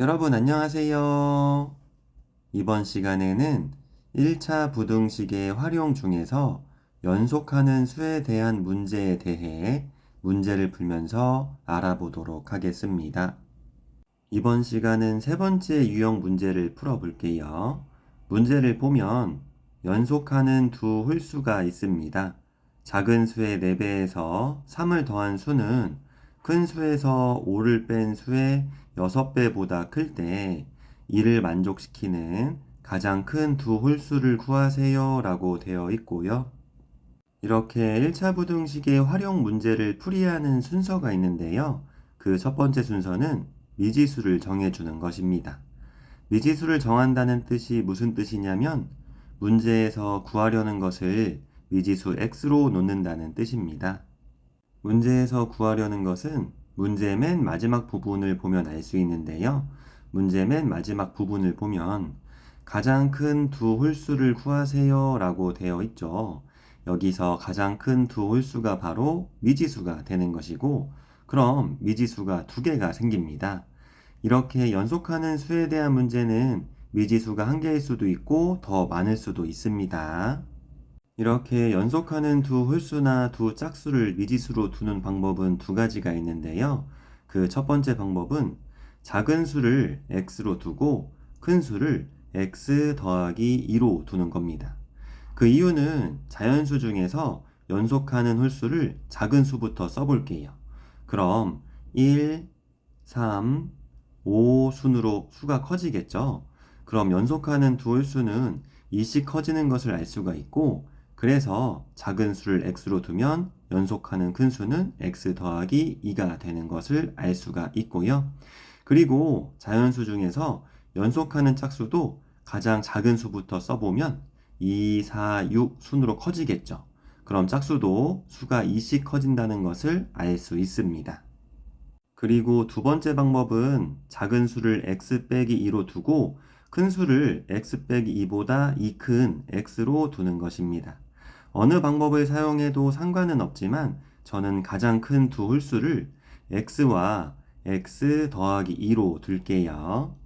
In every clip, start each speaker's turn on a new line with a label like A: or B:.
A: 여러분 안녕하세요. 이번 시간에는 1차 부등식의 활용 중에서 연속하는 수에 대한 문제에 대해 문제를 풀면서 알아보도록 하겠습니다. 이번 시간은 세 번째 유형 문제를 풀어볼게요. 문제를 보면 연속하는 두 홀수가 있습니다. 작은 수의 4배에서 3을 더한 수는 큰 수에서 5를 뺀 수의 6배보다 클 때 이를 만족시키는 가장 큰 두 홀수를 구하세요 라고 되어 있고요. 이렇게 1차 부등식의 활용 문제를 풀이하는 순서가 있는데요. 그 첫 번째 순서는 미지수를 정해주는 것입니다. 미지수를 정한다는 뜻이 무슨 뜻이냐면 문제에서 구하려는 것을 미지수 x로 놓는다는 뜻입니다. 문제에서 구하려는 것은 문제 맨 마지막 부분을 보면 알 수 있는데요. 문제 맨 마지막 부분을 보면 가장 큰 두 홀수를 구하세요 라고 되어 있죠. 여기서 가장 큰 두 홀수가 바로 미지수가 되는 것이고, 그럼 미지수가 두 개가 생깁니다. 이렇게 연속하는 수에 대한 문제는 미지수가 한 개일 수도 있고 더 많을 수도 있습니다. 이렇게 연속하는 두 홀수나 두 짝수를 미지수로 두는 방법은 두 가지가 있는데요. 그 첫 번째 방법은 작은 수를 x로 두고 큰 수를 x 더하기 2로 두는 겁니다. 그 이유는 자연수 중에서 연속하는 홀수를 작은 수부터 써볼게요. 그럼 1, 3, 5 순으로 수가 커지겠죠? 그럼 연속하는 두 홀수는 2씩 커지는 것을 알 수가 있고 그래서 작은 수를 x로 두면 연속하는 큰 수는 x 더하기 2가 되는 것을 알 수가 있고요. 그리고 자연수 중에서 연속하는 짝수도 가장 작은 수부터 써보면 2, 4, 6 순으로 커지겠죠. 그럼 짝수도 수가 2씩 커진다는 것을 알 수 있습니다. 그리고 두 번째 방법은 작은 수를 x 빼기 2로 두고 큰 수를 x 빼기 2보다 2 큰 x로 두는 것입니다. 어느 방법을 사용해도 상관은 없지만 저는 가장 큰 두 홀수를 x와 x 더하기 2로 둘게요.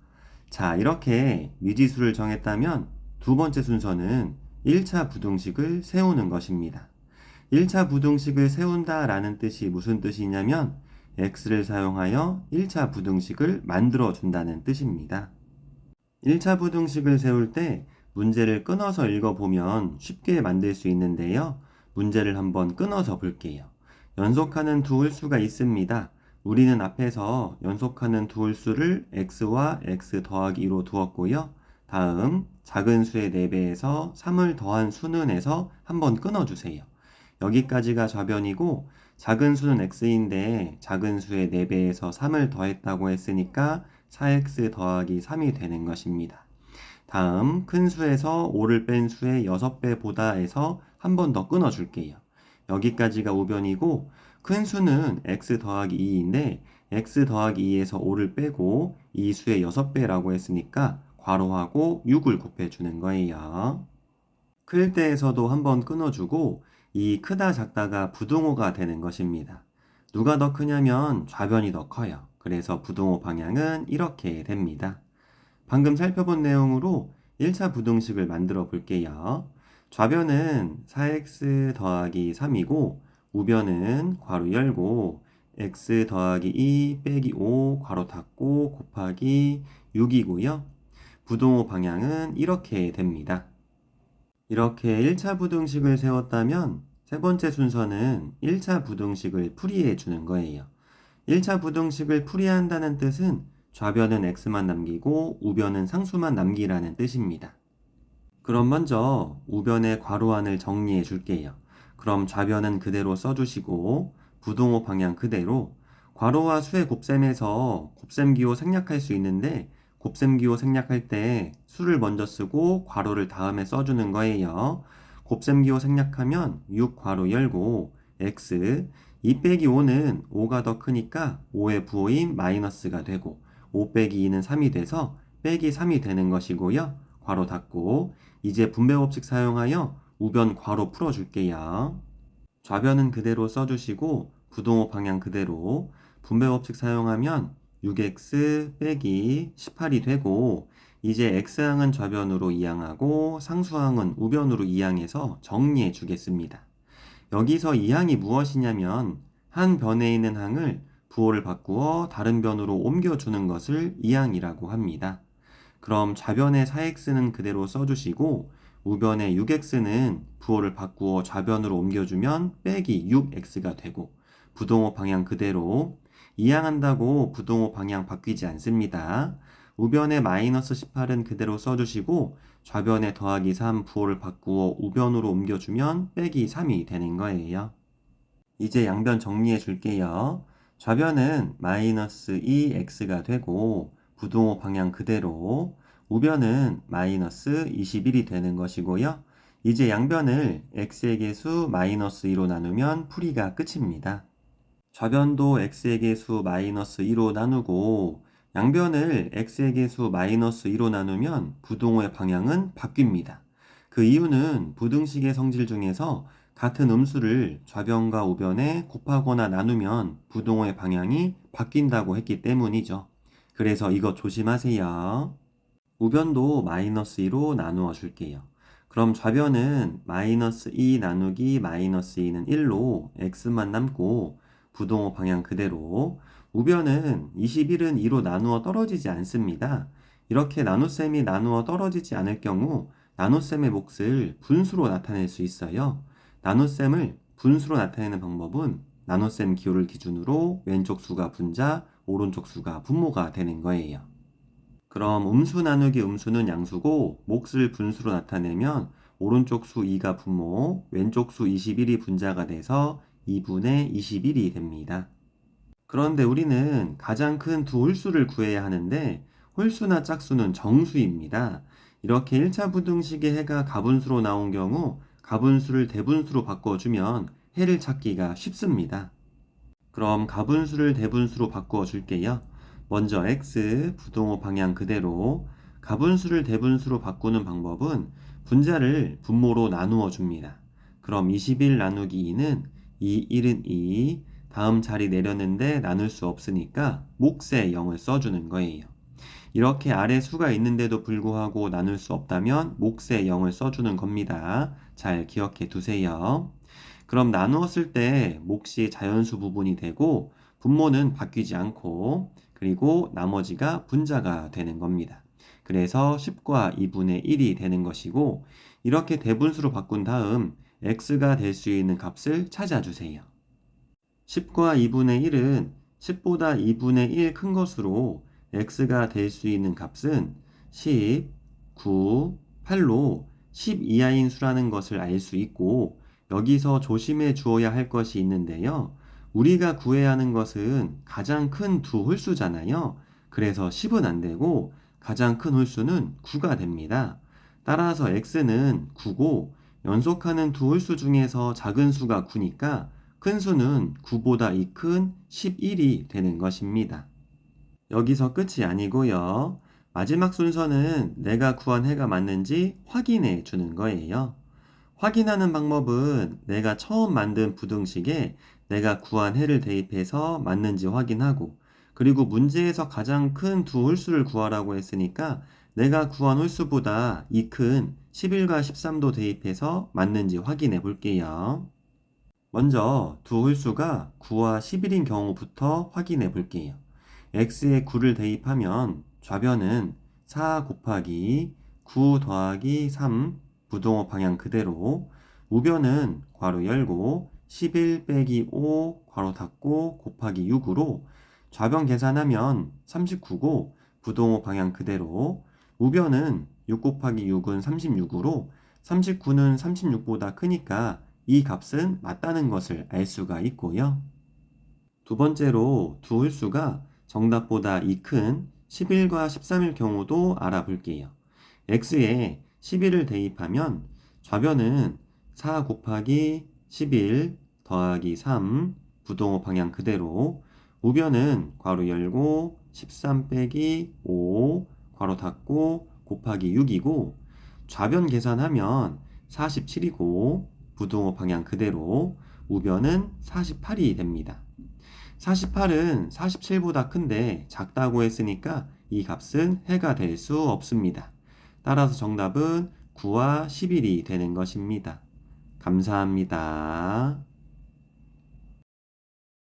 A: 자, 이렇게 미지수를 정했다면 두 번째 순서는 1차 부등식을 세우는 것입니다. 1차 부등식을 세운다 라는 뜻이 무슨 뜻이냐면 x를 사용하여 1차 부등식을 만들어 준다는 뜻입니다. 1차 부등식을 세울 때 문제를 끊어서 읽어보면 쉽게 만들 수 있는데요. 문제를 한번 끊어서 볼게요. 연속하는 두 홀수가 있습니다. 우리는 앞에서 연속하는 두 홀수를 x와 x 더하기 2로 두었고요. 다음 작은 수의 4배에서 3을 더한 수는 에서 한번 끊어주세요. 여기까지가 좌변이고 작은 수는 x인데 작은 수의 4배에서 3을 더했다고 했으니까 4x 더하기 3이 되는 것입니다. 다음 큰 수에서 5를 뺀 수의 6배보다 해서 한 번 더 끊어줄게요. 여기까지가 우변이고 큰 수는 x 더하기 2인데 x 더하기 2에서 5를 빼고 이 수의 6배라고 했으니까 괄호하고 6을 곱해주는 거예요. 클 때에서도 한 번 끊어주고 이 크다 작다가 부등호가 되는 것입니다. 누가 더 크냐면 좌변이 더 커요. 그래서 부등호 방향은 이렇게 됩니다. 방금 살펴본 내용으로 1차 부등식을 만들어 볼게요. 좌변은 4x 더하기 3이고 우변은 괄호 열고 x 더하기 2 빼기 5 괄호 닫고 곱하기 6이고요. 부등호 방향은 이렇게 됩니다. 이렇게 1차 부등식을 세웠다면 세 번째 순서는 1차 부등식을 풀이해 주는 거예요. 1차 부등식을 풀이한다는 뜻은 좌변은 x만 남기고 우변은 상수만 남기라는 뜻입니다. 그럼 먼저 우변의 괄호 안을 정리해 줄게요. 그럼 좌변은 그대로 써주시고 부등호 방향 그대로 괄호와 수의 곱셈에서 곱셈 기호 생략할 수 있는데 곱셈 기호 생략할 때 수를 먼저 쓰고 괄호를 다음에 써주는 거예요. 곱셈 기호 생략하면 6 괄호 열고 x 2 빼기 5는 5가 더 크니까 5의 부호인 마이너스가 되고 5 빼기 2는 3이 돼서 빼기 3이 되는 것이고요. 괄호 닫고 이제 분배 법칙 사용하여 우변 괄호 풀어줄게요. 좌변은 그대로 써주시고 부동호 방향 그대로 분배 법칙 사용하면 6x 빼기 18이 되고 이제 x항은 좌변으로 이항하고 상수항은 우변으로 이항해서 정리해 주겠습니다. 여기서 이항이 무엇이냐면 한 변에 있는 항을 부호를 바꾸어 다른 변으로 옮겨주는 것을 이항이라고 합니다. 그럼 좌변의 4x는 그대로 써주시고 우변의 6x는 부호를 바꾸어 좌변으로 옮겨주면 빼기 6x가 되고 부동호 방향 그대로 이항한다고 부동호 방향 바뀌지 않습니다. 우변의 마이너스 18은 그대로 써주시고 좌변의 더하기 3 부호를 바꾸어 우변으로 옮겨주면 빼기 3이 되는 거예요. 이제 양변 정리해 줄게요. 좌변은 마이너스 2x가 되고 부동호 방향 그대로 우변은 마이너스 21이 되는 것이고요. 이제 양변을 x의 개수 마이너스 2로 나누면 풀이가 끝입니다. 좌변도 x의 개수 마이너스 2로 나누고 양변을 x의 개수 마이너스 2로 나누면 부동호의 방향은 바뀝니다. 그 이유는 부등식의 성질 중에서 같은 음수를 좌변과 우변에 곱하거나 나누면 부동호의 방향이 바뀐다고 했기 때문이죠. 그래서 이거 조심하세요. 우변도 마이너스 2로 나누어 줄게요. 그럼 좌변은 마이너스 2 나누기 마이너스 2는 1로 x만 남고 부동호 방향 그대로 우변은 21은 2로 나누어 떨어지지 않습니다. 이렇게 나눗셈이 나누어 떨어지지 않을 경우 나눗셈의 몫을 분수로 나타낼 수 있어요. 나눗셈을 분수로 나타내는 방법은 나눗셈 기호를 기준으로 왼쪽 수가 분자, 오른쪽 수가 분모가 되는 거예요. 그럼 음수 나누기 음수는 양수고 몫을 분수로 나타내면 오른쪽 수 2가 분모, 왼쪽 수 21이 분자가 돼서 2분의 21이 됩니다. 그런데 우리는 가장 큰 두 홀수를 구해야 하는데 홀수나 짝수는 정수입니다. 이렇게 1차 부등식의 해가 가분수로 나온 경우 가분수를 대분수로 바꿔주면 해를 찾기가 쉽습니다. 그럼 가분수를 대분수로 바꾸어 줄게요. 먼저 x 부동호 방향 그대로 가분수를 대분수로 바꾸는 방법은 분자를 분모로 나누어 줍니다. 그럼 21 나누기 2는 2, 1은 2, 다음 자리 내렸는데 나눌 수 없으니까 몫에 0을 써주는 거예요. 이렇게 아래 수가 있는데도 불구하고 나눌 수 없다면 몫에 0을 써주는 겁니다. 잘 기억해 두세요. 그럼 나누었을 때 몫이 자연수 부분이 되고 분모는 바뀌지 않고 그리고 나머지가 분자가 되는 겁니다. 그래서 10과 2분의 1이 되는 것이고 이렇게 대분수로 바꾼 다음 x가 될 수 있는 값을 찾아주세요. 10과 2분의 1은 10보다 2분의 1 큰 것으로 x가 될 수 있는 값은 10, 9, 8로 10 이하인 수라는 것을 알 수 있고 여기서 조심해 주어야 할 것이 있는데요. 우리가 구해야 하는 것은 가장 큰 두 홀수잖아요. 그래서 10은 안 되고 가장 큰 홀수는 9가 됩니다. 따라서 x는 9고 연속하는 두 홀수 중에서 작은 수가 9니까 큰 수는 9보다 이 큰 11이 되는 것입니다. 여기서 끝이 아니고요. 마지막 순서는 내가 구한 해가 맞는지 확인해 주는 거예요. 확인하는 방법은 내가 처음 만든 부등식에 내가 구한 해를 대입해서 맞는지 확인하고 그리고 문제에서 가장 큰 두 홀수를 구하라고 했으니까 내가 구한 홀수보다 이 큰 11과 13도 대입해서 맞는지 확인해 볼게요. 먼저 두 홀수가 9와 11인 경우부터 확인해 볼게요. X에 9를 대입하면 좌변은 4 곱하기 9 더하기 3 부동호 방향 그대로 우변은 괄호 열고 11 빼기 5 괄호 닫고 곱하기 6으로 좌변 계산하면 39고 부동호 방향 그대로 우변은 6 곱하기 6은 36으로 39는 36보다 크니까 이 값은 맞다는 것을 알 수가 있고요. 두 번째로 두 홀수가 정답보다 이 큰 11과 13일 경우도 알아볼게요. x에 11을 대입하면 좌변은 4 곱하기 11 더하기 3 부동호 방향 그대로 우변은 괄호 열고 13 빼기 5 괄호 닫고 곱하기 6이고 좌변 계산하면 47이고 부동호 방향 그대로 우변은 48이 됩니다. 48은 47보다 큰데 작다고 했으니까 이 값은 해가 될 수 없습니다. 따라서 정답은 9와 11이 되는 것입니다. 감사합니다.